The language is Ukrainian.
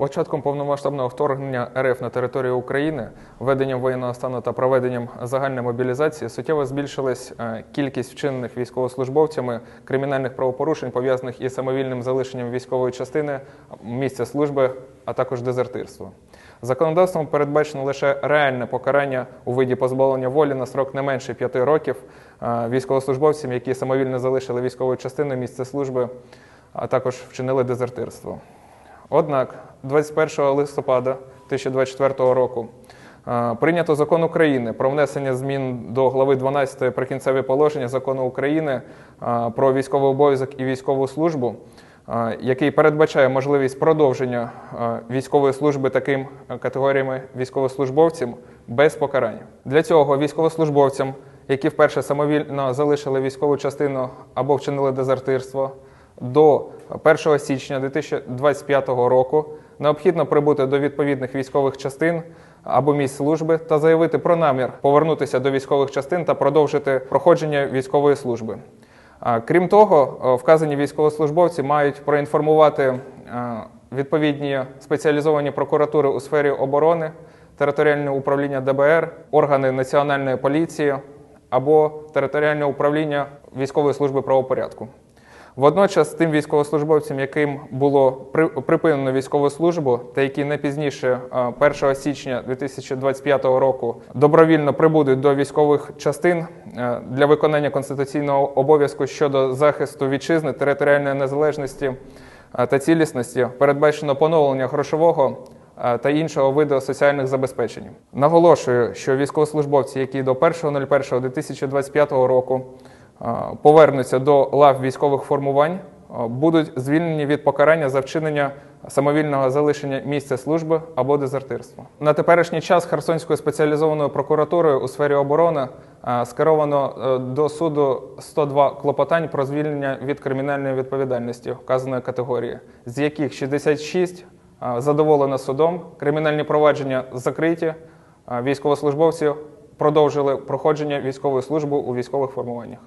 початком повномасштабного вторгнення РФ на територію України, введенням воєнного стану та проведенням загальної мобілізації суттєво збільшилась е, кількість вчинених військовослужбовцями кримінальних правопорушень, пов'язаних із самовільним залишенням військової частини, місця служби, а також дезертирство. Законодавством передбачено лише реальне покарання у виді позбавлення волі на срок не менше 5 років е, військовослужбовцям, які самовільно залишили військову частину місце служби, а також вчинили дезертирство. Однак 21 листопада 2024 року е, прийнято закон України про внесення змін до глави 12 прикінцеві положення закону України е, про військовий обов'язок і військову службу, е, який передбачає можливість продовження військової служби таким категоріями військовослужбовців без покарання. Для цього військовослужбовцям, які вперше самовільно залишили військову частину або вчинили дезертирство, до 1 січня 2025 року необхідно прибути до відповідних військових частин або місць служби та заявити про намір повернутися до військових частин та продовжити проходження військової служби. Крім того, е, вказані військовослужбовці мають проінформувати е, відповідні спеціалізовані прокуратури у сфері оборони, територіальне управління ДБР, органи національної поліції або територіальне управління військової служби правопорядку. Водночас тим військовослужбовцям, яким було при- припинено військову службу, та які не пізніше е, 1 січня 2025 року добровільно прибудуть до військових частин е, для виконання конституційного обов'язку щодо захисту вітчизни, територіальної незалежності е, та цілісності, передбачено поновлення грошового е, та іншого виду соціальних забезпечень. Наголошую, що військовослужбовці, які до 1.01.2025 року е, повернуться до лав військових формувань, будуть звільнені від покарання за вчинення самовільного залишення місця служби або дезертирства. На теперішній час Херсонською спеціалізованою прокуратурою у сфері оборони скеровано е, до суду 102 клопотань про звільнення від кримінальної відповідальності вказаної категорії, з яких 66 е, задоволено судом, кримінальні провадження закриті, е, військовослужбовці продовжили проходження військової служби у військових формуваннях.